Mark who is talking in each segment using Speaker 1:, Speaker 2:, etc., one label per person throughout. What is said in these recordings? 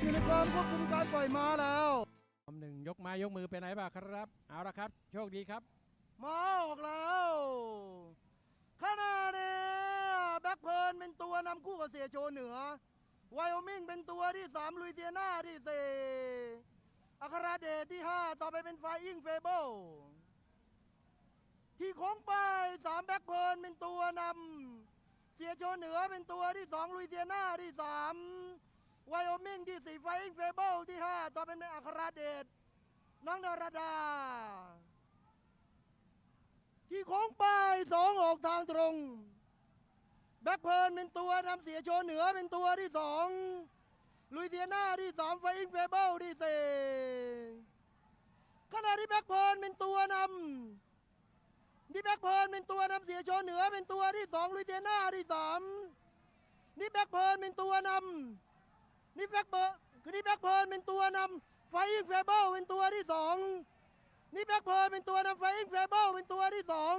Speaker 1: อยู่ในความควบคุมการปล่อยม้าแล้ว
Speaker 2: คำหนึ่งยกไม้ยกมือไปไหนบ้างครับ เอาละครับ โชคดีครับ
Speaker 1: มาออกแล้วขณะนี้แบ็คเพิร์นเป็นตัวนำคู่กับเสียโชว์เหนือไวโอมิงเป็นตัวที่สามลุยเซียนาที่สี่อัคราเดชที่ห้าต่อไปเป็นไฟอิงเฟเบิลที่โค้งไปสามแบ็คเพิร์นเป็นตัวนำเสียโชว์เหนือเป็นตัวที่สองลุยเซียนาที่สาม ไวโอมิงที่สี่ไฟอิงเฟเบิลที่ห้าต่อเป็นอัคราเดชน้องดารดา ที่โค้งไปสองออกทางตรง แบ็คเพิร์นเป็นตัวนำเสียโชว์เหนือเป็นตัวที่สองลุยเซียนาที่สามไฟอิงเฟเบิลที่สี่ขณะที่แบ็คเพิร์นเป็นตัวนำนี่แบ็คเพิร์นเป็นตัวนำเสียโชว์เหนือเป็นตัวที่สองลุยเซียนาที่สามนี่แบ็คเพิร์นเป็นตัวนำ นี่แบ็คเบิร์คือนี่แบ็คเพิร์นเป็นตัวนำไฟอิงเฟเบิลเป็นตัวที่สองนี่แบ็คเพิร์นเป็นตัวนำไฟอิงเฟเบิลเป็นตัวที่สอง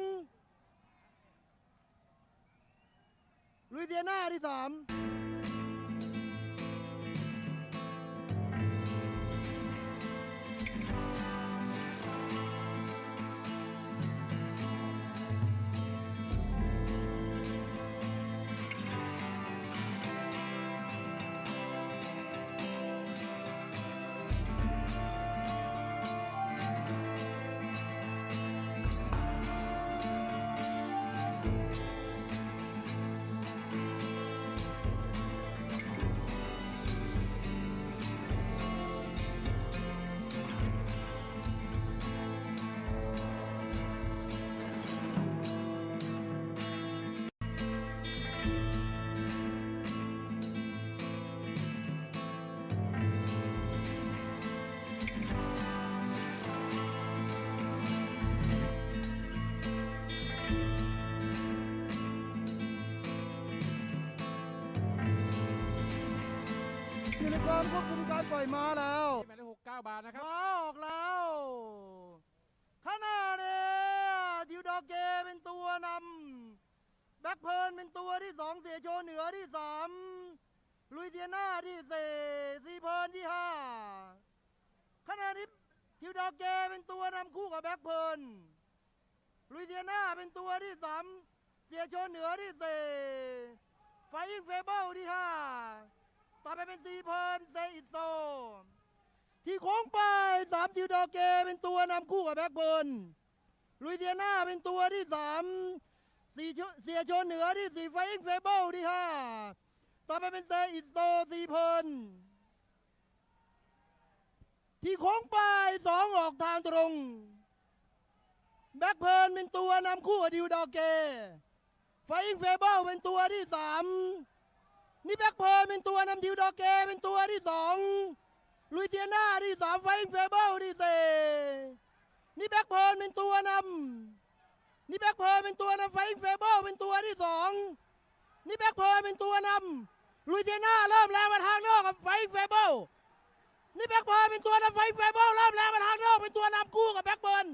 Speaker 1: ลุยเซียนาที่สามามควบคุมการปล่อยม้าแล้ว
Speaker 2: หมายเลขหกเก้าบาทนะครับ
Speaker 1: ม้าออกแล้วขณะนี้ทิวดอกเกเป็นตัวนำแบ็คเพิร์นเป็นตัวที่สองเสียโชว์เหนือที่สามลุยเซียนาที่สี่ซีเพิร์นที่ห้าขณะนี้ทิวดอกเกเป็นตัวนำคู่กับแบ็คเพิร์นลุยเซียนาเป็นตัวที่สามเสียโชว์เหนือที่สี่ไฟอิงเฟเบิลที่ห้า ต่อไปเป็นซีเพิร์นเซอิโซ ที่โค้งไปสามทิวดอเกเป็นตัวนำคู่กับแบ็คเบิร์นลุยเซียนาเป็นตัวที่สามสี่เสียชนเหนือที่สี่ไฟอิงเฟเบิลที่ห้าต่อไปเป็นเซอิโตซีเพิร์นที่โค้งไปสองออกทางตรงแบ็คเพิร์นเป็นตัวนำคู่กับทิวดอเกไฟอิงเฟเบิลเป็นตัวที่สาม นี่แบ็คเพิร์เป็นตัวนำทิวดอร์เกเป็นตัวที่สองลุยเซียนาที่สามไฟอิงเฟเบิลที่สี่นี่แบ็คเพิร์เป็นตัวนำนี่แบ็คเพิร์เป็นตัวนำไฟอิงเฟเบิลเป็นตัวที่สองนี่แบ็คเพิร์เป็นตัวนำลุยเซียนาเริ่มแรงมาทางนอกกับไฟอิงเฟเบิลนี่แบ็คเพิร์เป็นตัวนำไฟอิงเฟเบิลเริ่มแรงมาทางนอกเป็นตัวนำคู่กับแบ็คเพิร์น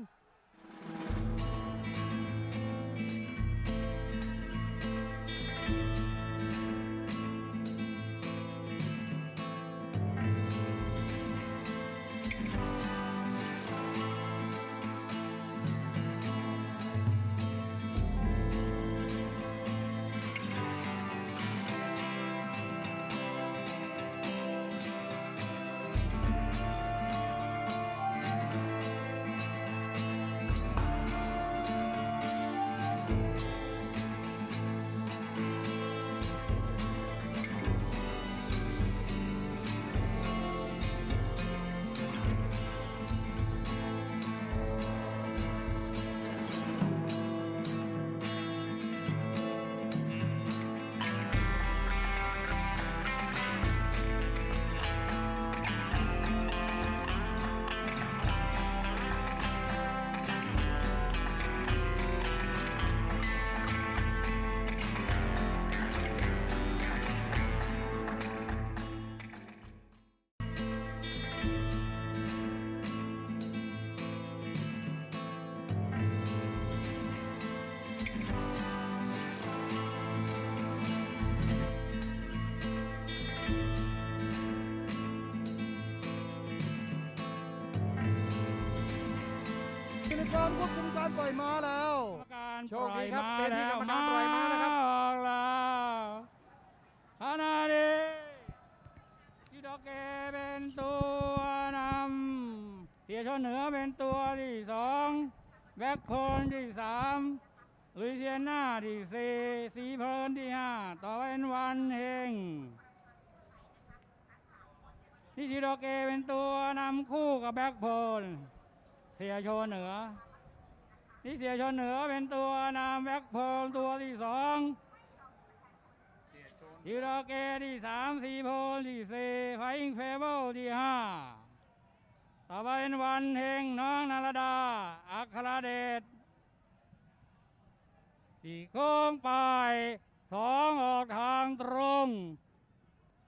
Speaker 1: ในความควบคุมการปล่อยม้าแล้ว
Speaker 3: กรรมการ
Speaker 2: โชคดีครับ
Speaker 3: ปล่อย
Speaker 2: เป็นที่กรรมการปล่อยม้านะครับ
Speaker 3: ออกแล้วขณะนี้ที่ดอกเกเป็นตัวนำเสียชนเหนือเป็นตัวที่สองแบ็คโคนที่สามลุยเซียนหน้าที่สี่สีเพลินที่ห้าต่อไปเป็นวันเฮงที่ทีดอกเกเป็นตัวนำคู่กับแบ็คโพล เสียโชว์เหนือที่เสียชนเหนือเป็นตัวนำแบ็คโพลตัวที่สองทีโรเกที่สามสีโพลที่สี่ไฟอิงเฟเบิลที่ห้าต่อไปเป็นวันเฮงน้องนารดา อัครเดชที่โค้งไปสองออกทางตรง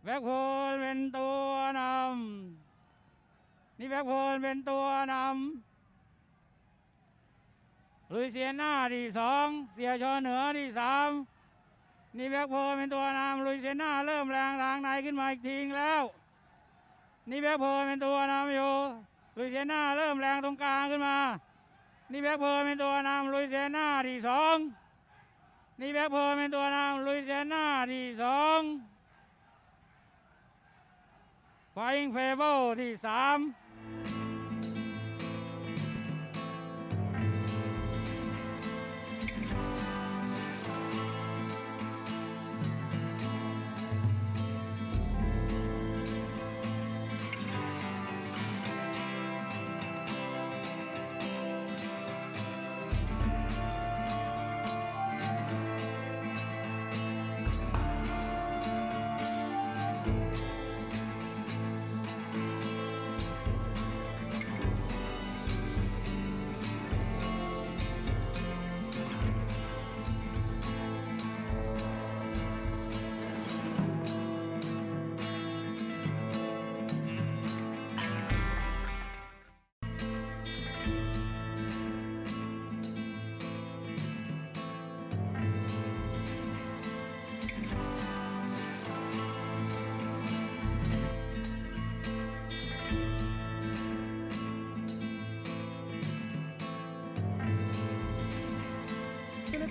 Speaker 3: แบ็คโพลเป็นตัวนำนี่แบ็คโพลเป็นตัวนำ ลุยเซียน่าที่สองเสียชอเหนือที่สามนี่แบ็คโพลเป็นตัวนำลุยเซียน่าเริ่มแรงทางในขึ้นมาอีกทีแล้ว นี่แบ็คโพลเป็นตัวนำอยู่ลุยเซียน่าเริ่มแรงตรงกลางขึ้นมา นี่แบ็คโพลเป็นตัวนำลุยเซียน่าที่สองนี่แบ็คโพลเป็นตัวนำลุยเซียน่าที่สองไฟเฟเบิลที่สาม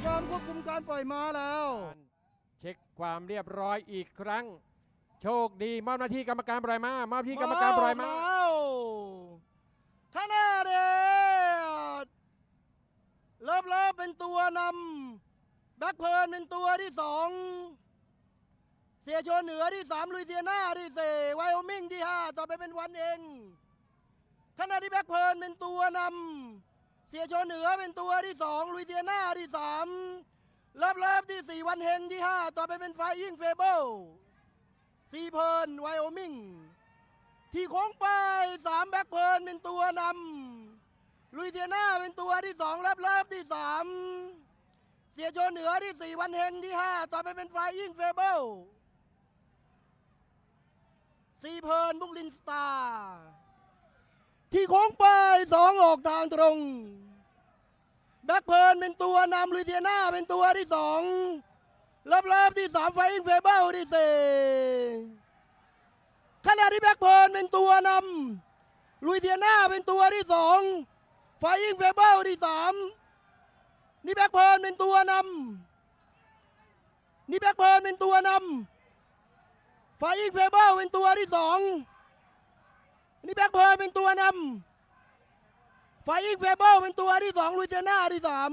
Speaker 1: ความควบคุมการปล่อยม้าแล้ว
Speaker 2: เช็คความเรียบร้อยอีกครั้ง โชคดีมอบหน้าที่กรรมการปล่อยม้ามอบที่กรรมการปล่อยม้า
Speaker 1: แล้วขณะเดชเลิฟเลิฟเป็นตัวนำแบ็คเพิร์นเป็นตัวที่สองเสียโชว์เหนือที่สามลุยเซียนาที่สี่ไวโอมิงที่ห้าต่อไปเป็นวันเองขณะที่แบ็คเพิร์นเป็นตัวนำ เสียโชเหนือเป็นตัวที่สองลุยเซียนาที่สามเลิฟเลิฟที่สี่วันเฮงที่ห้าต่อไปเป็นไฟยิ่งเฟเบิลซีเพิร์นไวโอมิงที่โค้งไปสามแบ็คเพิร์นเป็นตัวนำลุยเซียนาเป็นตัวที่สองเลิฟเลิฟที่สามเสียโชเหนือที่สี่วันเฮงที่ห้าต่อไปเป็นไฟยิ่งเฟเบิลซีเพิร์นบุกลินสตาร์ ที่โค้งไปสองออกทางตรง แบ็คเพิร์นเป็นตัวนำลุยเซียนาเป็นตัวที่สองเลิฟเลิฟที่สามไฟอิงเฟเบิลที่สี่ขณะที่แบ็คเพิร์นเป็นตัวนำลุยเทียนาเป็นตัวที่สองไฟอิงเฟเบิลที่สามนี่แบ็คเพิร์นเป็นตัวนำนี่แบ็คเพิร์นเป็นตัวนำไฟอิงเฟเบิลเป็นตัวที่สอง นี่แบ็คเพิร์เป็นตัวนำไฟอิงเฟเบิลเป็นตัวที่สองลุยเจน่าที่สาม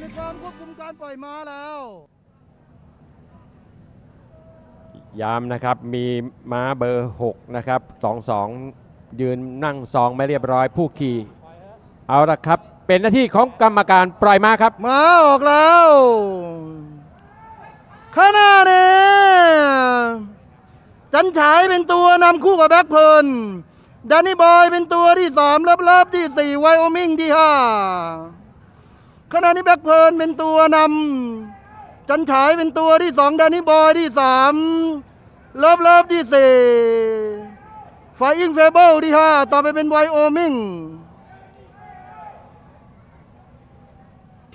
Speaker 1: อยู่ในความควบคุมการปล่อยม้าแล้ว
Speaker 2: ย้ำนะครับมีม้าเบอร์ 6 นะครับ2 2 ยืนนั่งซองไม่เรียบร้อยผู้ขี่ เอาละครับ เป็นหน้าที่ของกรรมการปล่อยม้าครับ
Speaker 1: ม้าออกแล้วข้างหน้าเนี่ยจันฉายเป็นตัวนำคู่กับแบ็คเพิร์นแดนนี่บอยเป็นตัวที่สามเลิฟเลิฟที่สี่ไวโอมิงที่ห้า ขณะนี้แบ็คเพิร์นเป็นตัวนำจันฉายเป็นตัวที่สองแดนนี่บอยที่สามเลิฟเลิฟที่สี่ไฟอิงเฟเบิลที่ห้าต่อไปเป็นไวโอมิง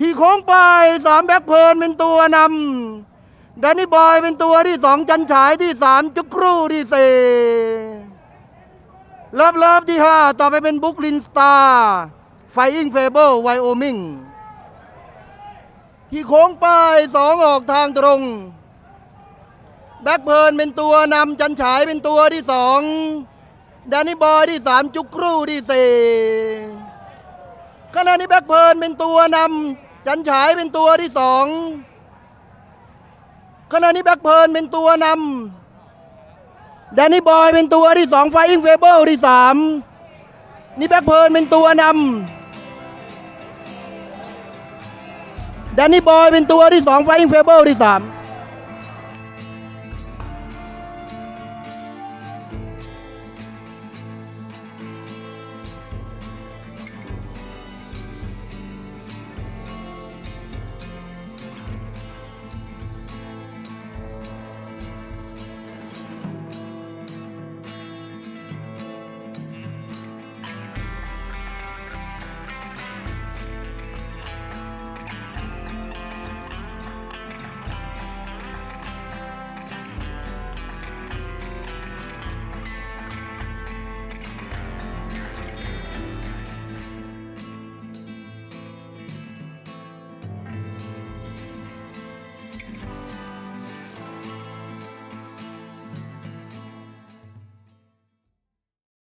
Speaker 1: ที่โค้งปลายสามแบ็คเพิร์นเป็นตัวนำแดนนี่บอยเป็นตัวที่สองจันฉายที่สามจุกครูที่สี่เลิฟเลิฟที่ห้าต่อไปเป็นบุ๊กลินสตาร์ไฟอิงเฟเบิลไวโอมิง ที่โค้งปลายสองออกทางตรง แบ็คเพิร์นเป็นตัวนำจันฉายเป็นตัวที่สองแดนนี่บอยที่สามจุกครูที่สี่ขณะนี้แบ็คเพิร์นเป็นตัวนำจันฉายเป็นตัวที่สองขณะนี้แบ็คเพิร์นเป็นตัวนำแดนนี่บอยเป็นตัวที่สองไฟอิงเฟเบิลที่สามนี่แบ็คเพิร์นเป็นตัวนำ แดนนี่บอยเป็นตัวที่สองไฟอิงเฟเบิลที่สาม